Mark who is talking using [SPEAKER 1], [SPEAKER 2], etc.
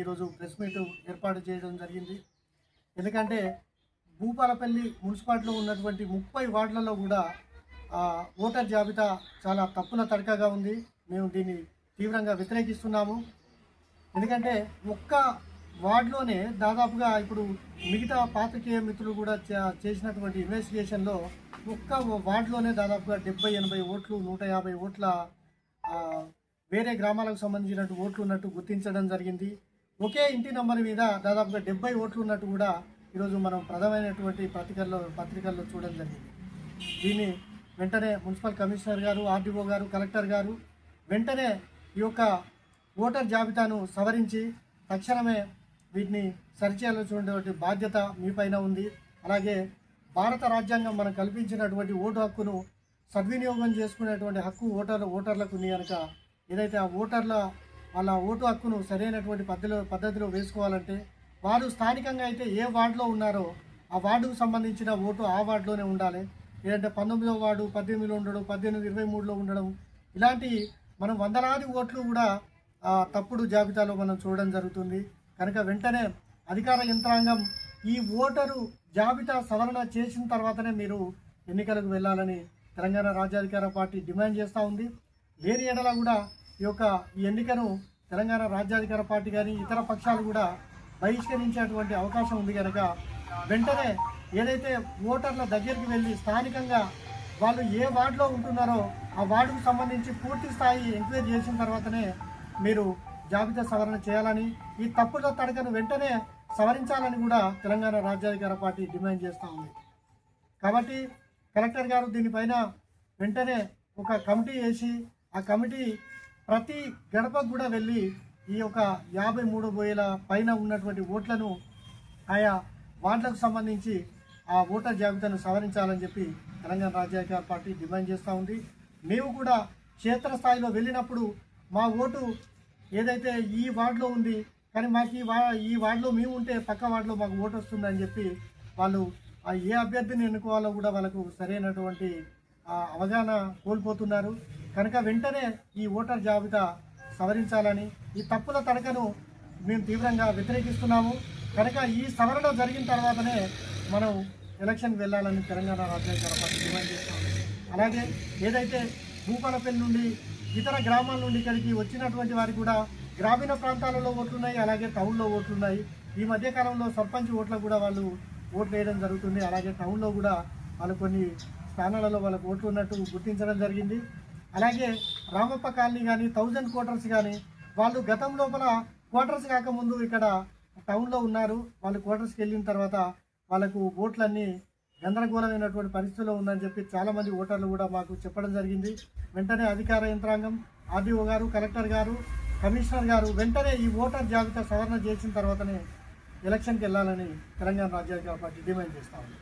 [SPEAKER 1] ఈరోజు press meet ఏర్పాటు చేయడం జరిగింది. ఎందుకంటే భూపాలపల్లి మున్సిపాలిటీలో ఉన్నటువంటి ముప్పై వార్డులలో కూడా ఓటర్ జాబితా చాలా తప్పుల తడకగా ఉంది. మేము దీన్ని తీవ్రంగా వ్యతిరేకిస్తున్నాము. ఎందుకంటే ఒక్క వార్డులోనే దాదాపుగా ఇప్పుడు మిగతా పాత్రికేయ మిత్రులు కూడా చేసినటువంటి ఇన్వెస్టిగేషన్లో ఒక్క వార్డులోనే దాదాపుగా డెబ్బై ఎనభై ఓట్లు నూట యాభై ఓట్ల వేరే గ్రామాలకు సంబంధించినట్టు ఓట్లు ఉన్నట్టు గుర్తించడం జరిగింది. ఒకే ఇంటి నంబర్ మీద దాదాపుగా డెబ్బై ఓట్లు ఉన్నట్టు కూడా ఈరోజు మనం ప్రధానమైనటువంటి పత్రికల్లో పత్రికల్లో చూడడం జరిగింది. దీన్ని వెంటనే మున్సిపల్ కమిషనర్ గారు ఆర్డీఓ గారు కలెక్టర్ గారు వెంటనే ఈ యొక్క ఓటర్ జాబితాను సవరించి తక్షణమే వీటిని సరిచేయాల్సినటువంటి బాధ్యత మీ పైన ఉంది. అలాగే భారత రాజ్యాంగం మనం కల్పించినటువంటి ఓటు హక్కును సద్వినియోగం చేసుకునేటువంటి హక్కు ఓటర్ ఓటర్లకు ఉంది కనుక ఏదైతే ఆ ఓటర్ల వాళ్ళ ఓటు హక్కును సరైనటువంటి పద్ధతిలో పద్ధతిలో వేసుకోవాలంటే వారు స్థానికంగా అయితే ఏ వార్డులో ఉన్నారో ఆ వార్డుకు సంబంధించిన ఓటు ఆ వార్డులోనే ఉండాలి. లేదంటే పంతొమ్మిదో వార్డు పద్దెనిమిదిలో ఉండడం పద్దెనిమిది ఇరవై మూడులో ఉండడం. ఇలాంటి మనం వందలాది ఓట్లు కూడా తప్పుడు జాబితాలో మనం చూడడం జరుగుతుంది. కనుక వెంటనే అధికార యంత్రాంగం ఈ ఓటరు జాబితా సవరణ చేసిన తర్వాతనే మీరు ఎన్నికలకు వెళ్ళాలని తెలంగాణ రాజ్యాధికార పార్టీ డిమాండ్ చేస్తూ ఉంది. లేని ఎడల కూడా ఈ యొక్క ఈ ఎన్నికను తెలంగాణ రాజ్యాధికార పార్టీ కానీ ఇతర పక్షాలు కూడా బహిష్కరించేటువంటి అవకాశం ఉంది కనుక వెంటనే ఏదైతే ఓటర్ల దగ్గరికి వెళ్ళి స్థానికంగా వాళ్ళు ఏ వార్డులో ఉంటున్నారో ఆ వార్డుకు సంబంధించి పూర్తి స్థాయి ఎంక్వైరీ చేసిన తర్వాతనే మీరు జాబితా సవరణ చేయాలని ఈ తప్పుల తడకను వెంటనే సవరించాలని కూడా తెలంగాణ రాజ్యాధికార పార్టీ డిమాండ్ చేస్తూ ఉంది. కాబట్టి కలెక్టర్ గారు దీనిపైన వెంటనే ఒక కమిటీ వేసి ఆ కమిటీ ప్రతి గడపకు కూడా వెళ్ళి ఈ యొక్క యాభై మూడు వేల పైన ఉన్నటువంటి ఓట్లను ఆయా వార్డులకు సంబంధించి ఆ ఓటర్ జాబితాను సవరించాలని చెప్పి తెలంగాణ రాజ్యాంగ పార్టీ డిమాండ్ చేస్తూ ఉంది. మేము కూడా క్షేత్రస్థాయిలో వెళ్ళినప్పుడు మా ఓటు ఏదైతే ఈ వార్డులో ఉంది కానీ మాకు ఈ వా ఈ వార్డులో మేము ఉంటే పక్క వార్డులో మాకు ఓటు వస్తుందని చెప్పి వాళ్ళు ఆ ఏ అభ్యర్థిని ఎన్నుకోవాలో కూడా వాళ్ళకు సరైనటువంటి అవగాహన కోల్పోతున్నారు. కనుక వెంటనే ఈ ఓటర్ జాబితా సవరించాలని ఈ తప్పుల తడకను మేము తీవ్రంగా వ్యతిరేకిస్తున్నాము. కనుక ఈ సవరణ జరిగిన తర్వాతనే మనం ఎలక్షన్ వెళ్ళాలని తెలంగాణ రాజ్యాంగ పార్టీ డిమాండ్ చేస్తాము అలాగే ఏదైతే భూపాలపల్లి నుండి ఇతర గ్రామాల నుండి ఇక్కడికి వచ్చినటువంటి వారికి కూడా గ్రామీణ ప్రాంతాలలో ఓట్లున్నాయి అలాగే టౌన్లో ఓట్లున్నాయి. ఈ మధ్యకాలంలో సర్పంచ్ ఓట్లకు కూడా వాళ్ళు ఓట్లు వేయడం జరుగుతుంది. అలాగే టౌన్లో కూడా వాళ్ళు కొన్ని స్థానాలలో వాళ్ళకు ఓట్లు ఉన్నట్టు గుర్తించడం జరిగింది. అలాగే రామప్ప కాలనీ కానీ థౌజండ్ క్వార్టర్స్ కానీ వాళ్ళు గతం లోపల క్వార్టర్స్ కాకముందు ఇక్కడ టౌన్లో ఉన్నారు. వాళ్ళు క్వార్టర్స్కి వెళ్ళిన తర్వాత వాళ్ళకు ఓట్లన్నీ గందరగోళమైనటువంటి పరిస్థితిలో ఉందని చెప్పి చాలామంది ఓటర్లు కూడా మాకు చెప్పడం జరిగింది. వెంటనే అధికార యంత్రాంగం ఆర్డీఓ గారు కలెక్టర్ గారు కమిషనర్ గారు వెంటనే ఈ ఓటర్ జాబితా సవరణ చేసిన తర్వాతనే ఎలక్షన్కి వెళ్ళాలని తెలంగాణ రాజ్యాంగ పార్టీ డిమాండ్ చేస్తా ఉంది.